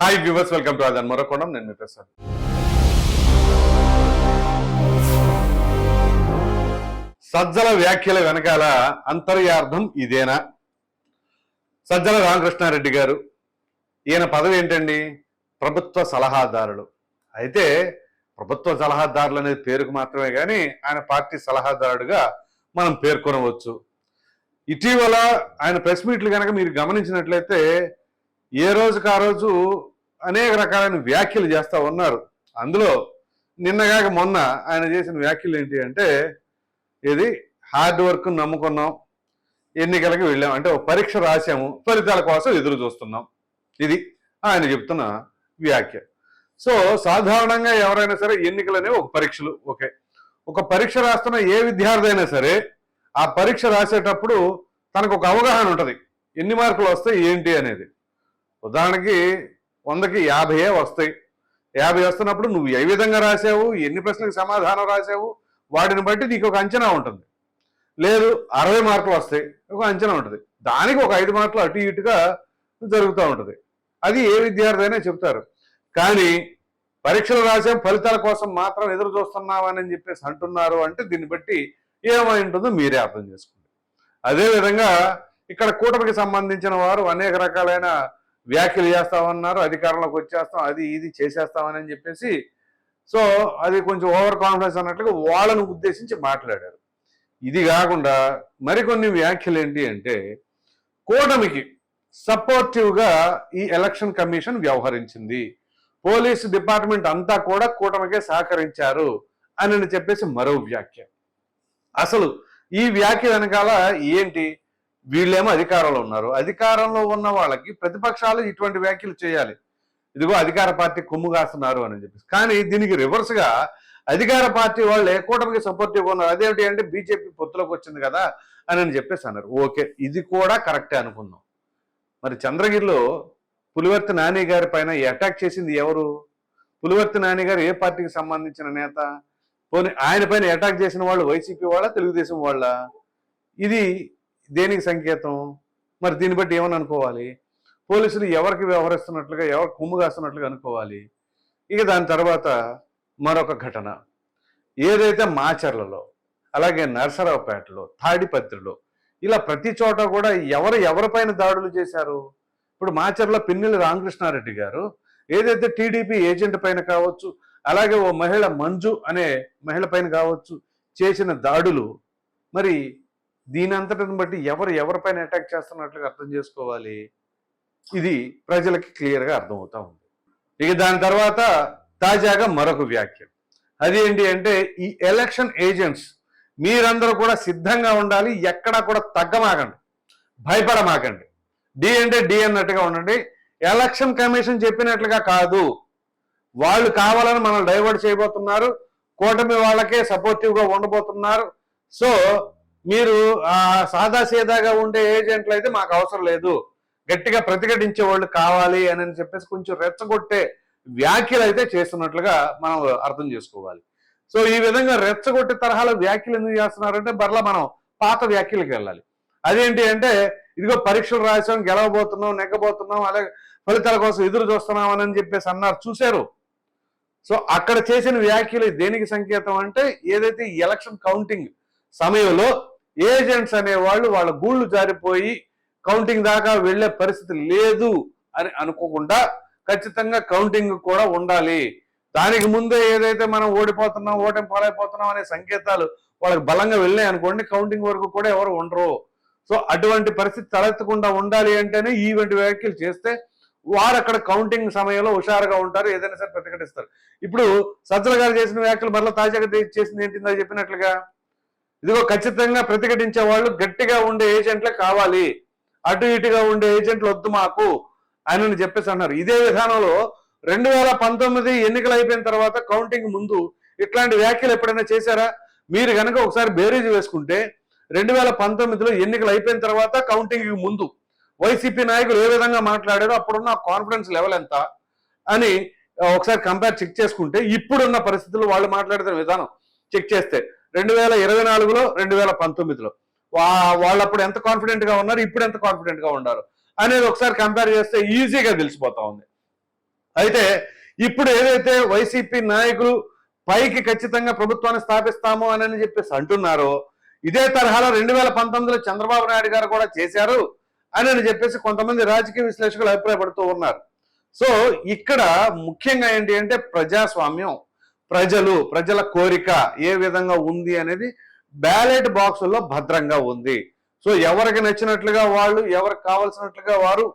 Hi viewers welcome to అదన్ మరొకోణం నేను మీ ప్రసాద్ సజ్జల వ్యాఖ్యల వెనకాల అంతర్యార్థం ఇదేనా? సజ్జల రామకృష్ణారెడ్డి గారు ఈయన పదవి ఏంటండి? ప్రభుత్వ సలహాదారులు. అయితే ప్రభుత్వ సలహాదారులు అనేది పేరుకు మాత్రమే కానీ ఆయన పార్టీ సలహాదారుడుగా మనం పేర్కొనవచ్చు. ఇటీవల ఆయన ప్రెస్ మీట్లు కనుక మీరు గమనించినట్లయితే ఏ రోజుకు ఆ రోజు అనేక రకాలైన వ్యాఖ్యలు చేస్తూ ఉన్నారు. అందులో నిన్నగాక మొన్న ఆయన చేసిన వ్యాఖ్యలు ఏంటి అంటే ఇది హార్డ్ వర్క్ నమ్ముకున్నాం ఎన్నికలకి వెళ్ళాం అంటే ఒక పరీక్ష రాసాము ఫలితాల కోసం ఎదురు చూస్తున్నాం. ఇది ఆయన చెప్తున్న వ్యాఖ్య. సో సాధారణంగా ఎవరైనా సరే ఎన్నికలు అనేవి ఒక పరీక్షలు ఓకే. ఒక పరీక్ష రాస్తున్న ఏ విద్యార్థి అయినా సరే ఆ పరీక్ష రాసేటప్పుడు తనకు ఒక అవగాహన ఉంటుంది. ఎన్ని మార్కులు వస్తాయి ఏంటి అనేది. ఉదాహరణకి వందకి యాభైయే వస్తాయి. యాభై వస్తున్నప్పుడు నువ్వు ఏ విధంగా రాసావు ఎన్ని ప్రశ్నలకు సమాధానం రాసావు వాటిని బట్టి నీకు ఒక అంచనా ఉంటుంది. లేదు అరవై మార్కులు వస్తాయి. ఒక అంచనా ఉంటుంది. దానికి ఒక ఐదు మార్కులు అటు ఇటుగా జరుగుతూ ఉంటుంది. అది ఏ విద్యార్థి అయినా చెప్తారు. కానీ పరీక్షలు రాసే ఫలితాల కోసం మాత్రం ఎదురు చూస్తున్నామని చెప్పేసి అంటున్నారు అంటే దీన్ని బట్టి ఏమై ఉంటుందో మీరే అర్థం చేసుకోండి. అదేవిధంగా ఇక్కడ కూటమికి సంబంధించిన వారు అనేక రకాలైన వ్యాఖ్యలు చేస్తామన్నారు అధికారంలోకి వచ్చేస్తాం అది ఇది చేసేస్తామని చెప్పేసి సో అది కొంచెం ఓవర్ కాన్ఫిడెన్స్ అన్నట్లుగా వాళ్ళను ఉద్దేశించి మాట్లాడారు. ఇది కాకుండా మరికొన్ని వ్యాఖ్యలు ఏంటి అంటే కూటమికి సపోర్టివ్గా ఈ ఎలక్షన్ కమిషన్ వ్యవహరించింది. పోలీసు డిపార్ట్మెంట్ అంతా కూడా కూటమికే సహకరించారు అని చెప్పేసి మరో వ్యాఖ్య. అసలు ఈ వ్యాఖ్య వెనకాల ఏంటి? వీళ్ళేమో అధికారంలో ఉన్నారు. అధికారంలో ఉన్న వాళ్ళకి ప్రతిపక్షాలు ఇటువంటి వ్యాఖ్యలు చేయాలి. ఇదిగో అధికార పార్టీ కొమ్ము కాస్తున్నారు అని చెప్పేసి. కానీ దీనికి రివర్స్గా అధికార పార్టీ వాళ్ళు ఏ కూటమికి సపోర్టివ్గా ఉన్నారు అదేమిటి అంటే బీజేపీ పొత్తులోకి వచ్చింది కదా అని అని చెప్పేసి అన్నారు. ఓకే ఇది కూడా కరెక్టే అనుకుందాం. మరి చంద్రగిరిలో పులివర్తి నాని గారి పైన అటాక్ చేసింది ఎవరు? పులివర్తి నాని గారు ఏ పార్టీకి సంబంధించిన నేత? పోనీ ఆయన పైన అటాక్ చేసిన వాళ్ళు వైసీపీ వాళ్ళ తెలుగుదేశం వాళ్ళ? ఇది దేనికి సంకేతం? మరి దీన్ని బట్టి ఏమని అనుకోవాలి? పోలీసులు ఎవరికి వ్యవహరిస్తున్నట్లుగా ఎవరు కుమ్ము కాస్తున్నట్లుగా అనుకోవాలి? ఇక దాని తర్వాత మరొక ఘటన. ఏదైతే మాచర్లలో అలాగే నరసరావుపేటలో తాడిపత్రిలో ఇలా ప్రతి చోట కూడా ఎవరు ఎవరిపైన దాడులు చేశారు? ఇప్పుడు మాచర్ల పిన్నెల రామకృష్ణారెడ్డి గారు ఏదైతే టీడీపీ ఏజెంట్ పైన కావచ్చు అలాగే ఓ మహిళ మంజు అనే మహిళ పైన కావచ్చు చేసిన దాడులు మరి దీని అంతటిని బట్టి ఎవరు ఎవరిపైన అటాక్ చేస్తున్నట్లుగా అర్థం చేసుకోవాలి? ఇది ప్రజలకి క్లియర్గా అర్థమవుతా ఉంది. ఇక దాని తర్వాత తాజాగా మరొక వ్యాఖ్య అదేంటి అంటే ఈ ఎలక్షన్ ఏజెంట్స్ మీరందరూ కూడా సిద్ధంగా ఉండాలి ఎక్కడా కూడా తగ్గమాకండి. భయపడమాకండి. డి అంటే డి అన్నట్టుగా ఉండండి. ఎలక్షన్ కమిషన్ చెప్పినట్లుగా కాదు. వాళ్ళు కావాలని మనం డైవర్ట్ చేయబోతున్నారు. కూటమి వాళ్ళకే సపోర్టివ్గా ఉండబోతున్నారు. సో మీరు సాదా సీదాగా ఉండే ఏజెంట్లు అయితే మాకు అవసరం లేదు. గట్టిగా ప్రతిఘటించే వాళ్ళు కావాలి అని చెప్పేసి కొంచెం రెచ్చగొట్టే వ్యాఖ్యలు అయితే చేస్తున్నట్లుగా మనం అర్థం చేసుకోవాలి. సో ఈ విధంగా రెచ్చగొట్టే తరహాలో వ్యాఖ్యలు ఎందుకు చేస్తున్నారంటే మరలా మనం పాత వ్యాఖ్యలకు వెళ్ళాలి. అదేంటి అంటే ఇదిగో పరీక్షలు రాసాం గెలవబోతున్నాం నెగ్గబోతున్నాం అలాగే ఫలితాల కోసం ఎదురు చూస్తున్నాం అని చెప్పేసి అన్నారు చూశారు. సో అక్కడ చేసిన వ్యాఖ్యలు దేనికి సంకేతం అంటే ఏదైతే ఎలక్షన్ కౌంటింగ్ సమయంలో ఏజెంట్స్ అనేవాళ్ళు వాళ్ళ గూళ్ళు జారిపోయి కౌంటింగ్ దాకా వెళ్ళే పరిస్థితి లేదు అని అనుకోకుండా ఖచ్చితంగా కౌంటింగ్ కూడా ఉండాలి. దానికి ముందే ఏదైతే మనం ఓడిపోతున్నాం ఓటమి పాలైపోతున్నాం అనే సంకేతాలు వాళ్ళకి బలంగా వెళ్ళాయి అనుకోండి కౌంటింగ్ వరకు కూడా ఎవరు ఉండరు. సో అటువంటి పరిస్థితి తలెత్తకుండా ఉండాలి అంటేనే ఈవెంట్ వ్యాఖ్యలు చేస్తే వారు అక్కడ కౌంటింగ్ సమయంలో హుషారుగా ఉంటారు ఏదైనా సరే ప్రతిఘటిస్తారు. ఇప్పుడు సజ్జల గారు చేసిన వ్యాఖ్యలు మరలా తాజాగా చేసింది ఏంటిందో చెప్పినట్లుగా? ఇదిగో ఖచ్చితంగా ప్రతిఘటించే వాళ్ళు గట్టిగా ఉండే ఏజెంట్లే కావాలి. అటు ఇటుగా ఉండే ఏజెంట్లు వద్దు మాకు అని చెప్పేసి అన్నారు. ఇదే విధానంలో రెండు వేల పంతొమ్మిది ఎన్నికలు అయిపోయిన తర్వాత కౌంటింగ్ ముందు ఇట్లాంటి వ్యాఖ్యలు ఎప్పుడైనా చేశారా? మీరు కనుక ఒకసారి బేరీజ్ వేసుకుంటే రెండు వేల పంతొమ్మిదిలో ఎన్నికలు అయిపోయిన తర్వాత కౌంటింగ్ ముందు వైసీపీ నాయకులు ఏ విధంగా మాట్లాడారో అప్పుడున్న కాన్ఫిడెన్స్ లెవెల్ ఎంత అని ఒకసారి కంపేర్ చెక్ చేసుకుంటే ఇప్పుడున్న పరిస్థితుల్లో వాళ్ళు మాట్లాడుతున్న విధానం చెక్ చేస్తే రెండు వేల ఇరవై నాలుగులో రెండు వేల పంతొమ్మిదిలో. వా వాళ్ళు అప్పుడు ఎంత కాన్ఫిడెంట్గా ఉన్నారు ఇప్పుడు ఎంత కాన్ఫిడెంట్గా ఉన్నారు అనేది ఒకసారి కంపేర్ చేస్తే ఈజీగా తెలిసిపోతా ఉంది. అయితే ఇప్పుడు ఏదైతే వైసీపీ నాయకులు పైకి ఖచ్చితంగా ప్రభుత్వాన్ని స్థాపిస్తాము అని చెప్పేసి అంటున్నారో ఇదే తరహాలో రెండు వేల పంతొమ్మిదిలో చంద్రబాబు నాయుడు గారు కూడా చేశారు అని అని చెప్పేసి కొంతమంది రాజకీయ విశ్లేషకులు అభిప్రాయపడుతూ ఉన్నారు. సో ఇక్కడ ముఖ్యంగా ఏంటి అంటే ప్రజాస్వామ్యం. ప్రజలు ప్రజల కోరిక ఏ విధంగా ఉంది అనేది బ్యాలెట్ బాక్సుల్లో భద్రంగా ఉంది. సో ఎవరికి నచ్చినట్లుగా వాళ్ళు ఎవరికి కావలసినట్లుగా వారు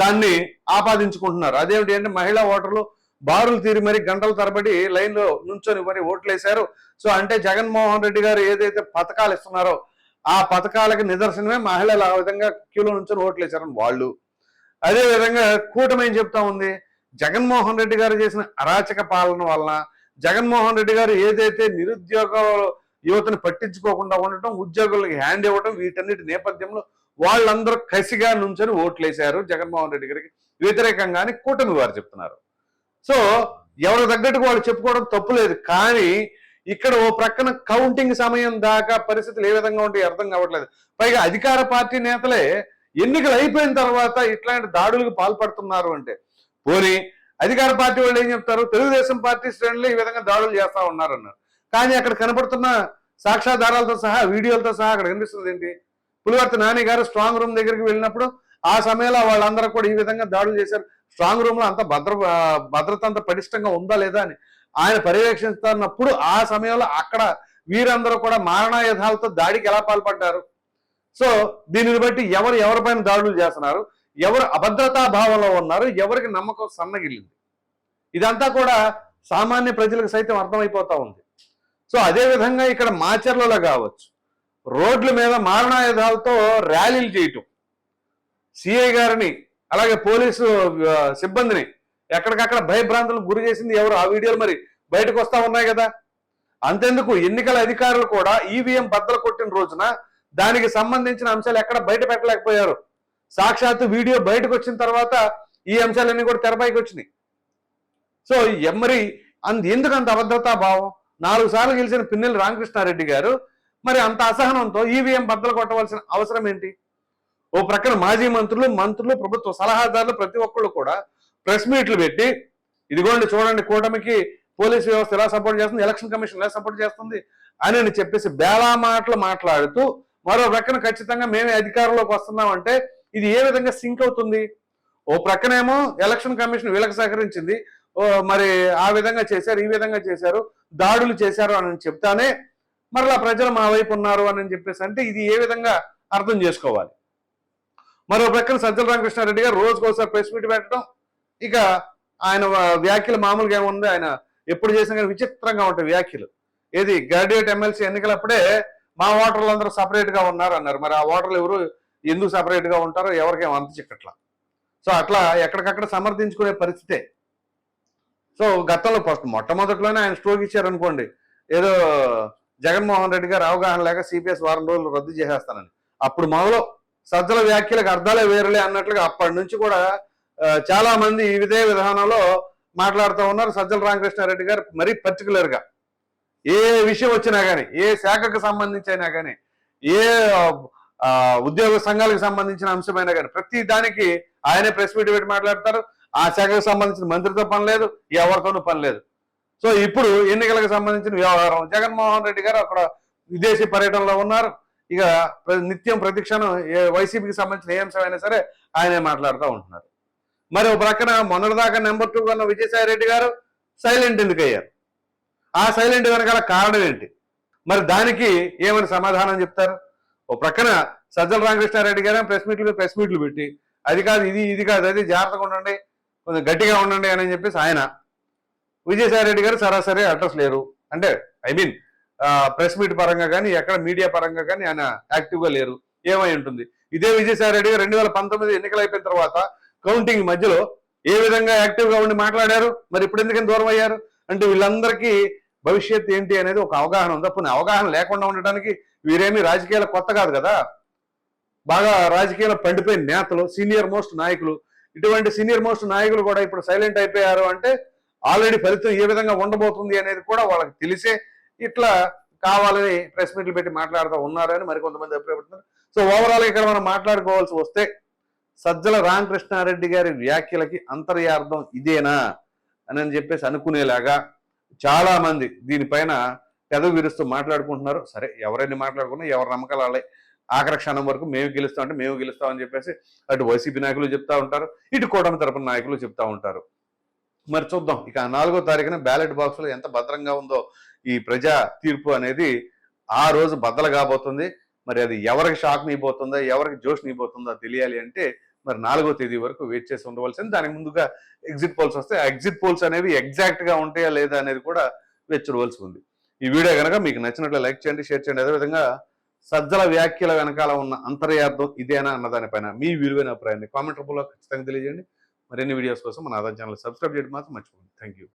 దాన్ని ఆపాదించుకుంటున్నారు. అదేమిటి అంటే మహిళా ఓటర్లు బారులు తీరి మరి గంటల తరబడి లైన్లో నుంచొని మరి ఓట్లు వేశారు సో అంటే జగన్మోహన్ రెడ్డి గారు ఏదైతే పథకాలు ఇస్తున్నారో ఆ పథకాలకు నిదర్శనమే మహిళలు ఆ విధంగా క్యూలో నుంచొని ఓట్లేశారని వాళ్ళు. అదేవిధంగా కూటమి ఏం చెప్తా ఉంది? జగన్మోహన్ రెడ్డి గారు చేసిన అరాచక పాలన వలన జగన్మోహన్ రెడ్డి గారు ఏదైతే నిరుద్యోగ యువతను పట్టించుకోకుండా ఉండటం ఉద్యోగులకు హ్యాండ్ ఇవ్వడం వీటన్నిటి నేపథ్యంలో వాళ్ళందరూ కసిగా నుంచొని ఓట్లేశారు జగన్మోహన్ రెడ్డి గారికి. వ్యతిరేకంగా అని కూటమి వారు చెప్తున్నారు. సో ఎవరి తగ్గట్టుకు వాళ్ళు చెప్పుకోవడం తప్పులేదు కానీ ఇక్కడ ఓ ప్రక్కన కౌంటింగ్ సమయం దాకా పరిస్థితులు ఏ విధంగా ఉంటాయి అర్థం కావట్లేదు. పైగా అధికార పార్టీ నేతలే ఎన్నికలు అయిపోయిన తర్వాత ఇట్లాంటి దాడులకు పాల్పడుతున్నారు అంటే. పోనీ అధికార పార్టీ వాళ్ళు ఏం చెప్తారు? తెలుగుదేశం పార్టీ శ్రేణులు ఈ విధంగా దాడులు చేస్తా ఉన్నారన్నారు. కానీ అక్కడ కనపడుతున్న సాక్ష్యాధారాలతో సహా వీడియోలతో సహా అక్కడ కనిపిస్తుంది ఏంటి? పులివర్తి నాని గారు స్ట్రాంగ్ రూమ్ దగ్గరికి వెళ్ళినప్పుడు ఆ సమయంలో వాళ్ళందరూ కూడా ఈ విధంగా దాడులు చేశారు. స్ట్రాంగ్ రూమ్లో అంత భద్ర భద్రత అంత పటిష్టంగా ఉందా లేదా అని ఆయన పర్యవేక్షిస్తున్నప్పుడు ఆ సమయంలో అక్కడ వీరందరూ కూడా మారణాయుధాలతో దాడికి ఎలా పాల్పడ్డారు? సో దీనిని బట్టి ఎవరు ఎవరిపైన దాడులు చేస్తున్నారు? ఎవరు అభద్రతా భావంలో ఉన్నారు ఎవరికి నమ్మకం సన్నగిల్లింది. ఇదంతా కూడా సామాన్య ప్రజలకు సైతం అర్థమైపోతా ఉంది. సో అదే విధంగా ఇక్కడ మాచర్లలో కావచ్చు రోడ్ల మీద మారణాయుధాలతో ర్యాలీలు చేయటం. సిఐ గారిని అలాగే పోలీసు సిబ్బందిని ఎక్కడికక్కడ భయభ్రాంతులకు గురి చేసింది ఎవరు? ఆ వీడియోలు మరి బయటకు వస్తా ఉన్నాయి కదా. అంతెందుకు? ఎన్నికల అధికారులు కూడా ఈవీఎం బద్దలు కొట్టిన రోజున దానికి సంబంధించిన అంశాలు ఎక్కడ బయట పెట్టలేకపోయారు? సాక్షాత్తు వీడియో బయటకు వచ్చిన తర్వాత ఈ అంశాలన్నీ కూడా తెరపైకి వచ్చినాయి. సో ఎమ్మరి అంత ఎందుకు అంత అభద్రతా భావం? నాలుగు సార్లు గెలిచిన పిన్నెల్లి రామకృష్ణారెడ్డి గారు మరి అంత అసహనంతో ఈవీఎం బద్దలు కొట్టవలసిన అవసరం ఏంటి? ఓ ప్రక్కన మాజీ మంత్రులు మంత్రులు ప్రభుత్వ సలహాదారులు ప్రతి ఒక్కళ్ళు కూడా ప్రెస్ మీట్లు పెట్టి ఇదిగోండి చూడండి కూటమికి పోలీస్ వ్యవస్థ ఎలా సపోర్ట్ చేస్తుంది ఎలక్షన్ కమిషన్ ఎలా సపోర్ట్ చేస్తుంది అని అని చెప్పేసి బేలా మాటలు మాట్లాడుతూ మరో ప్రక్కన ఖచ్చితంగా మేమే అధికారంలోకి వస్తున్నామంటే ఇది ఏ విధంగా సింక్ అవుతుంది? ఓ ప్రక్కనేమో ఎలక్షన్ కమిషన్ వీళ్ళకి సహకరించింది. ఓ మరి ఆ విధంగా చేశారు ఈ విధంగా చేశారు దాడులు చేశారు అని చెప్తానే మరలా ప్రజలు మా వైపు ఉన్నారు అని చెప్పేసి అంటే ఇది ఏ విధంగా అర్థం చేసుకోవాలి? మరో ప్రక్కన సజ్జల రామకృష్ణారెడ్డి గారు రోజుకోసారి ప్రెస్ మీట్ పెట్టడం. ఇక ఆయన వ్యాఖ్యలు మామూలుగా ఏముంది? ఆయన ఎప్పుడు చేసినా కానీ విచిత్రంగా ఉంటాయి వ్యాఖ్యలు. ఏది గ్రాడ్యుయేట్ ఎమ్మెల్సీ ఎన్నికలప్పుడే మా ఓటర్లు అందరూ సపరేట్గా ఉన్నారు అన్నారు. మరి ఆ ఓటర్లు ఎవరు ఎందుకు సపరేట్గా ఉంటారో ఎవరికేం అంత చిక్కట్లా. సో అట్లా ఎక్కడికక్కడ సమర్థించుకునే పరిస్థితే. సో గతంలో ఫస్ట్ మొట్టమొదట్లోనే ఆయన స్ట్రోక్ ఇచ్చారనుకోండి ఏదో జగన్మోహన్ రెడ్డి గారు అవగాహన లేక సిపిఎస్ వారం రోజులు రద్దు చేసేస్తానని. అప్పుడు మొదలు సజ్జల వ్యాఖ్యలకు అర్థాలే వేరులే అన్నట్లుగా అప్పటి నుంచి కూడా చాలా మంది ఇదే విధానంలో మాట్లాడుతూ ఉన్నారు సజ్జల రామకృష్ణారెడ్డి గారు మరీ పర్టికులర్గా ఏ విషయం వచ్చినా కానీ ఏ శాఖకు సంబంధించి అయినా కానీ ఏ ఉద్యోగ సంఘాలకు సంబంధించిన అంశమైనా కానీ ప్రతి దానికి ఆయనే ప్రెస్ మీట్ పెట్టి మాట్లాడతారు. ఆ శాఖకు సంబంధించిన మంత్రితో పని లేదు ఎవరితోనూ పని లేదు. సో ఇప్పుడు ఎన్నికలకు సంబంధించిన వ్యవహారం. జగన్మోహన్ రెడ్డి గారు అక్కడ విదేశీ పర్యటనలో ఉన్నారు. ఇక నిత్యం ప్రతిక్షణం ఏ వైసీపీకి సంబంధించిన ఏ అంశమైనా సరే ఆయనే మాట్లాడుతూ ఉంటున్నారు. మరి ఒక ప్రక్కన మొన్నటిదాకా నెంబర్ టూ ఉన్న విజయసాయి రెడ్డి గారు సైలెంట్ ఎందుకు అయ్యారు? ఆ సైలెంట్ వెనకాల కారణం ఏంటి? మరి దానికి ఏమని సమాధానం చెప్తారు? ఓ ప్రక్కన సజ్జల రామకృష్ణారెడ్డి గారు ప్రెస్ మీట్లు ప్రెస్ మీట్లు పెట్టి అది కాదు ఇది ఇది కాదు అది జాగ్రత్తగా ఉండండి కొంచెం గట్టిగా ఉండండి అని చెప్పేసి ఆయన విజయసాయి రెడ్డి గారు సరాసరి అడ్రస్ లేరు. అంటే ఐ మీన్ ప్రెస్ మీట్ పరంగా కానీ ఎక్కడ మీడియా పరంగా కానీ ఆయన యాక్టివ్గా లేరు. ఏమై ఉంటుంది? ఇదే విజయసాయి రెడ్డి గారు రెండు వేల పంతొమ్మిది ఎన్నికలు అయిపోయిన తర్వాత కౌంటింగ్ మధ్యలో ఏ విధంగా యాక్టివ్గా ఉండి మాట్లాడారు? మరి ఇప్పుడు ఎందుకని దూరం అయ్యారు? అంటే వీళ్ళందరికీ భవిష్యత్ ఏంటి అనేది ఒక అవగాహన ఉంది. పోనీ అవగాహన లేకుండా ఉండటానికి వీరేమి రాజకీయాలు కొత్త కాదు కదా? బాగా రాజకీయాలు పండిపోయిన నేతలు సీనియర్ మోస్ట్ నాయకులు. ఇటువంటి సీనియర్ మోస్ట్ నాయకులు కూడా ఇప్పుడు సైలెంట్ అయిపోయారు అంటే ఆల్రెడీ ఫలితం ఏ విధంగా ఉండబోతుంది అనేది కూడా వాళ్ళకి తెలిసే ఇట్లా కావాలని ప్రెస్ మీట్లు పెట్టి మాట్లాడుతూ ఉన్నారని మరికొంతమంది అభిప్రాయపడుతున్నారు. సో ఓవరాల్ ఇక్కడ మనం మాట్లాడుకోవాల్సి వస్తే సజ్జల రామకృష్ణారెడ్డి గారి వ్యాఖ్యలకి అంతర్యార్థం ఇదేనా? అని అని చెప్పేసి అనుకునేలాగా చాలామంది దీనిపైన పెదవి విరుస్తూ మాట్లాడుకుంటున్నారు. సరే ఎవరైనా మాట్లాడుకున్నా ఎవరి నమ్మకాలు వాళ్ళే. ఆఖరి క్షణం వరకు మేము గెలుస్తాం అంటే మేము గెలుస్తామని చెప్పేసి అటు వైసీపీ నాయకులు చెప్తా ఉంటారు. ఇటు కూటమి తరపున నాయకులు చెప్తా ఉంటారు. మరి చూద్దాం. ఇక నాలుగో తారీఖున బ్యాలెట్ బాక్స్లో ఎంత భద్రంగా ఉందో ఈ ప్రజా తీర్పు అనేది ఆ రోజు బద్దలు కాబోతుంది. మరి అది ఎవరికి షాక్ నీపోతుందో ఎవరికి జోష్ నీపోతుందో తెలియాలి అంటే మరి నాలుగో తేదీ వరకు వెయిట్ చేసి ఉండవలసింది. దానికి ముందుగా ఎగ్జిట్ పోల్స్ వస్తే ఆ ఎగ్జిట్ పోల్స్ అనేవి ఎగ్జాక్ట్గా ఉంటాయా లేదా అనేది కూడా వెచ్చడవలసి ఉంది. ఈ వీడియో కనుక మీకు నచ్చినట్లు లైక్ చేయండి షేర్ చేయండి. అదేవిధంగా సజ్జల వ్యాఖ్యల వెనకాల ఉన్న అంతర్యార్థం ఇదేనా అన్నదానిపైన మీ విలువైన అభిప్రాయాన్ని కామెంట్ రూపంలో ఖచ్చితంగా తెలియజేయండి. మరిన్ని వీడియోస్ కోసం మన ఆధార్ ఛానల్ సబ్స్క్రైబ్ చేయడం మాత్రం మర్చిపోండి థ్యాంక్ యూ